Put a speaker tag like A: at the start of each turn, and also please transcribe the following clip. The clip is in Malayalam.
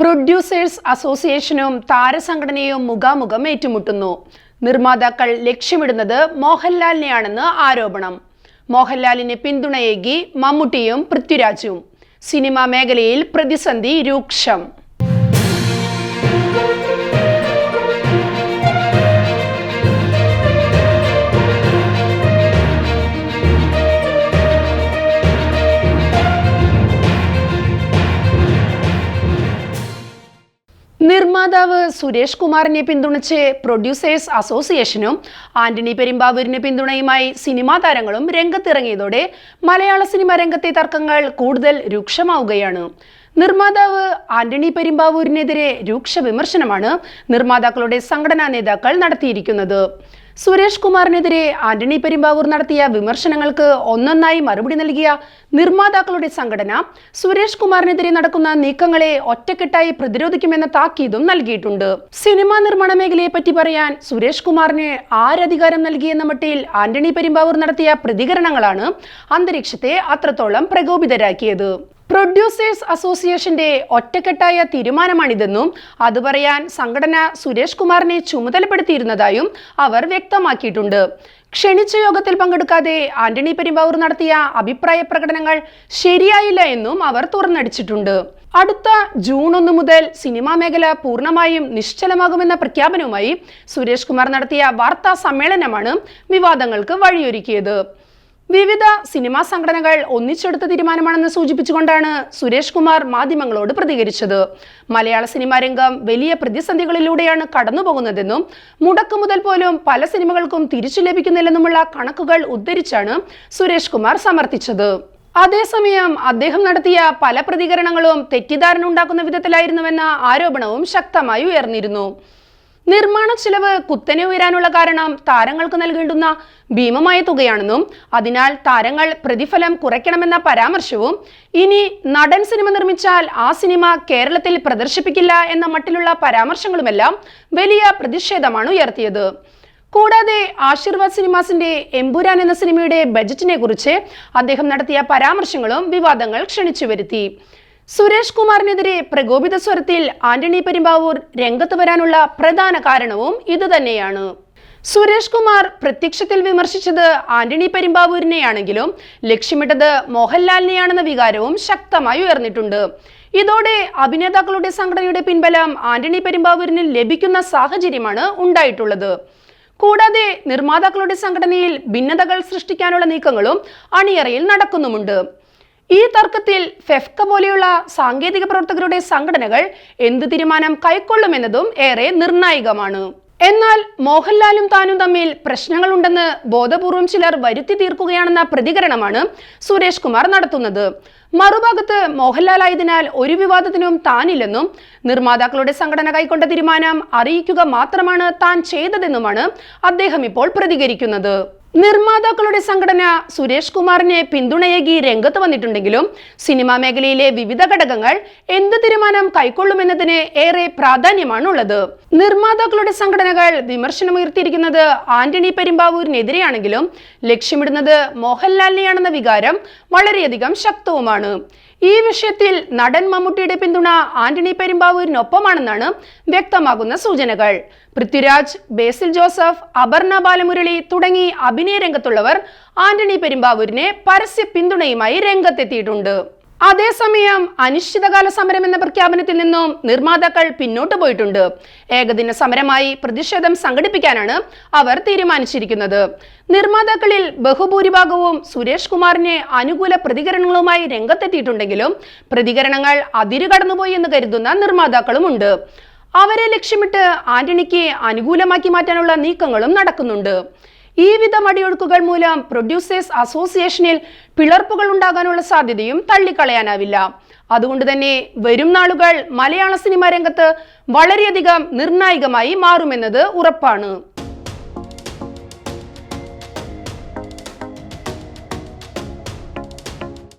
A: പ്രൊഡ്യൂസേഴ്സ് അസോസിയേഷനും താരസംഘടനയും മുഖാമുഖം ഏറ്റുമുട്ടുന്നു. നിർമ്മാതാക്കൾ ലക്ഷ്യമിടുന്നത് മോഹൻലാലിനെയാണെന്ന് ആരോപണം. മോഹൻലാലിന് പിന്തുണയേകി മമ്മൂട്ടിയും പൃഥ്വിരാജും. സിനിമാ മേഖലയിൽ പ്രതിസന്ധി രൂക്ഷം. നിർമ്മാതാവ് സുരേഷ് കുമാറിനെ പിന്തുണച്ച് പ്രൊഡ്യൂസേഴ്സ് അസോസിയേഷനും ആന്റണി പെരുമ്പാവൂരിന് പിന്തുണയുമായി സിനിമാ താരങ്ങളും രംഗത്തിറങ്ങിയതോടെ മലയാള സിനിമാ രംഗത്തെ തർക്കങ്ങൾ കൂടുതൽ രൂക്ഷമാവുകയാണ്. നിർമ്മാതാവ് ആന്റണി പെരുമ്പാവൂരിനെതിരെ രൂക്ഷ വിമർശനമാണ് നിർമ്മാതാക്കളുടെ സംഘടനാ നേതാക്കൾ നടത്തിയിരിക്കുന്നത്. സുരേഷ് കുമാറിനെതിരെ ആന്റണി പെരുമ്പാവൂർ നടത്തിയ വിമർശനങ്ങൾക്ക് ഒന്നൊന്നായി മറുപടി നൽകിയ നിർമ്മാതാക്കളുടെ സംഘടന സുരേഷ് കുമാറിനെതിരെ നടക്കുന്ന നീക്കങ്ങളെ ഒറ്റക്കെട്ടായി പ്രതിരോധിക്കുമെന്ന താക്കീതും നൽകിയിട്ടുണ്ട്. സിനിമാ നിർമ്മാണ മേഖലയെ പറ്റി പറയാൻ സുരേഷ് കുമാറിന് ആരധികാരം നൽകിയെന്ന മട്ടിൽ ആന്റണി പെരുമ്പാവൂർ നടത്തിയ പ്രതികരണങ്ങളാണ് അന്തരീക്ഷത്തെ അത്രത്തോളം പ്രകോപിതരാക്കിയത്. പ്രൊഡ്യൂസേഴ്സ് അസോസിയേഷന്റെ ഒറ്റക്കെട്ടായ തീരുമാനമാണിതെന്നും അത് പറയാൻ സംഘടന സുരേഷ് കുമാറിനെ ചുമതലപ്പെടുത്തിയിരുന്നതായും അവർ വ്യക്തമാക്കിയിട്ടുണ്ട്. ക്ഷണിച്ച യോഗത്തിൽ പങ്കെടുക്കാതെ ആന്റണി പെരുമ്പാവൂർ നടത്തിയ അഭിപ്രായ പ്രകടനങ്ങൾ ശരിയായില്ല എന്നും അവർ തുറന്നടിച്ചിട്ടുണ്ട്. അടുത്ത ജൂൺ ഒന്ന് മുതൽ സിനിമാ മേഖല പൂർണമായും നിശ്ചലമാകുമെന്ന പ്രഖ്യാപനവുമായി സുരേഷ് കുമാർ നടത്തിയ വാർത്താ സമ്മേളനമാണ് വിവാദങ്ങൾക്ക് വഴിയൊരുക്കിയത്. വിവിധ സിനിമാ സംഘടനകൾ ഒന്നിച്ചെടുത്ത തീരുമാനമാണെന്ന് സൂചിപ്പിച്ചുകൊണ്ടാണ് സുരേഷ് കുമാർ മാധ്യമങ്ങളോട് പ്രതികരിച്ചത്. മലയാള സിനിമാ രംഗം വലിയ പ്രതിസന്ധികളിലൂടെയാണ് കടന്നുപോകുന്നതെന്നും മുടക്ക് മുതൽ പോലും പല സിനിമകൾക്കും തിരിച്ചു ലഭിക്കുന്നില്ലെന്നുമുള്ള കണക്കുകൾ ഉദ്ധരിച്ചാണ് സുരേഷ് കുമാർ സമർത്ഥിച്ചത്. അതേസമയം അദ്ദേഹം നടത്തിയ പല പ്രതികരണങ്ങളും തെറ്റിദ്ധാരണ ഉണ്ടാക്കുന്ന വിധത്തിലായിരുന്നുവെന്ന ആരോപണവും ശക്തമായി ഉയർന്നിരുന്നു. നിർമ്മാണ ചെലവ് കുത്തനെ ഉയരാനുള്ള കാരണം താരങ്ങൾക്ക് നൽകേണ്ടുന്ന ഭീമമായ തുകയാണെന്നും അതിനാൽ താരങ്ങൾ പ്രതിഫലം കുറയ്ക്കണമെന്ന പരാമർശവും ഇനി നടൻ സിനിമ നിർമ്മിച്ചാൽ ആ സിനിമ കേരളത്തിൽ പ്രദർശിപ്പിക്കില്ല എന്ന മട്ടിലുള്ള പരാമർശങ്ങളുമെല്ലാം വലിയ പ്രതിഷേധമാണ് ഉയർത്തിയത്. കൂടാതെ ആശീർവാദ് സിനിമാസിന്റെ എമ്പുരാൻ എന്ന സിനിമയുടെ ബജറ്റിനെ കുറിച്ച് അദ്ദേഹം നടത്തിയ പരാമർശങ്ങളും വിവാദങ്ങൾ ക്ഷണിച്ചു വരുത്തി. സുരേഷ് കുമാറിനെതിരെ പ്രകോപിത സ്വരത്തിൽ ആന്റണി പെരുമ്പാവൂർ രംഗത്ത് വരാനുള്ള പ്രധാന കാരണവും ഇതുതന്നെയാണ് സുരേഷ് കുമാർ പ്രത്യക്ഷത്തിൽ വിമർശിച്ചത് ആന്റണി പെരുമ്പാവൂരിനെയാണെങ്കിലും ലക്ഷ്യമിട്ടത് മോഹൻലാലിനെയാണെന്ന വികാരവും ശക്തമായി ഉയർന്നിട്ടുണ്ട്. ഇതോടെ അഭിനേതാക്കളുടെ സംഘടനയുടെ പിൻബലം ആന്റണി പെരുമ്പാവൂരിന് ലഭിക്കുന്ന സാഹചര്യമാണ് ഉണ്ടായിട്ടുള്ളത്. കൂടാതെ നിർമ്മാതാക്കളുടെ സംഘടനയിൽ ഭിന്നതകൾ സൃഷ്ടിക്കാനുള്ള നീക്കങ്ങളും അണിയറയിൽ നടക്കുന്നുമുണ്ട്. ഈ തർക്കത്തിൽ ഫെഫ്ക പോലെയുള്ള സാങ്കേതിക പ്രവർത്തകരുടെ സംഘടനകൾ എന്ത് തീരുമാനം കൈക്കൊള്ളുമെന്നതും ഏറെ നിർണായകമാണ്. എന്നാൽ മോഹൻലാലും താനും തമ്മിൽ പ്രശ്നങ്ങളുണ്ടെന്ന് ബോധപൂർവം ചിലർ വരുത്തി തീർക്കുകയാണെന്ന പ്രതികരണമാണ് സുരേഷ് കുമാർ നടത്തുന്നത്. മറുഭാഗത്ത് മോഹൻലാൽ ആയതിനാൽ ഒരു വിവാദത്തിനും താനില്ലെന്നും നിർമ്മാതാക്കളുടെ സംഘടന കൈക്കൊണ്ട തീരുമാനം അറിയിക്കുക മാത്രമാണ് താൻ ചെയ്തതെന്നുമാണ് അദ്ദേഹം ഇപ്പോൾ പ്രതികരിക്കുന്നത്. നിർമ്മാതാക്കളുടെ സംഘടന സുരേഷ് കുമാറിനെ പിന്തുണയേകി രംഗത്ത് വന്നിട്ടുണ്ടെങ്കിലും സിനിമാ മേഖലയിലെ വിവിധ ഘടകങ്ങൾ എന്ത് തീരുമാനം കൈക്കൊള്ളുമെന്നതിന് ഏറെ പ്രാധാന്യമാണ് ഉള്ളത് നിർമ്മാതാക്കളുടെ സംഘടനകൾ വിമർശനമുയർത്തിയിരിക്കുന്നത് ആന്റണി പെരുമ്പാവൂരിനെതിരെയാണെങ്കിലും ലക്ഷ്യമിടുന്നത് മോഹൻലാലിനെയാണെന്ന വികാരം വളരെയധികം ശക്തവുമാണ്. ഈ വിഷയത്തിൽ നടൻ മമ്മൂട്ടിയുടെ പിന്തുണ ആന്റണി പെരുമ്പാവൂരിനൊപ്പമാണെന്നാണ് വ്യക്തമാകുന്ന സൂചനകൾ. പൃഥ്വിരാജ് ബേസിൽ ജോസഫ് അപർണ ബാലമുരളി തുടങ്ങി അഭിനയ രംഗത്തുള്ളവർ ആന്റണി പെരുമ്പാവൂരിനെ പരസ്യ പിന്തുണയുമായി രംഗത്തെത്തിയിട്ടുണ്ട്. അതേസമയം അനിശ്ചിതകാല സമരം എന്ന പ്രഖ്യാപനത്തിൽ നിന്നും നിർമ്മാതാക്കൾ പിന്നോട്ട് പോയിട്ടുണ്ട്. ഏകദിന സമരമായി പ്രതിഷേധം സംഘടിപ്പിക്കാനാണ് അവർ തീരുമാനിച്ചിരിക്കുന്നത്. നിർമ്മാതാക്കളിൽ ബഹുഭൂരിഭാഗവും സുരേഷ് കുമാറിനെ അനുകൂല പ്രതികരണങ്ങളുമായി രംഗത്തെത്തിയിട്ടുണ്ടെങ്കിലും പ്രതികരണങ്ങൾ അതിരുകടന്നുപോയി എന്ന് കരുതുന്ന നിർമ്മാതാക്കളുമുണ്ട്. അവരെ ലക്ഷ്യമിട്ട് ആന്റണിക്ക് അനുകൂലമാക്കി മാറ്റാനുള്ള നീക്കങ്ങളും നടക്കുന്നുണ്ട്. ഈ വിധ മടിയൊഴുക്കുകൾ മൂലം പ്രൊഡ്യൂസേഴ്സ് അസോസിയേഷനിൽ പിളർപ്പുകൾ ഉണ്ടാകാനുള്ള സാധ്യതയും തള്ളിക്കളയാനാവില്ല. അതുകൊണ്ട് തന്നെ വരും നാളുകൾ മലയാള സിനിമാ രംഗത്ത് വളരെയധികം നിർണായകമായി മാറുമെന്നത് ഉറപ്പാണ്.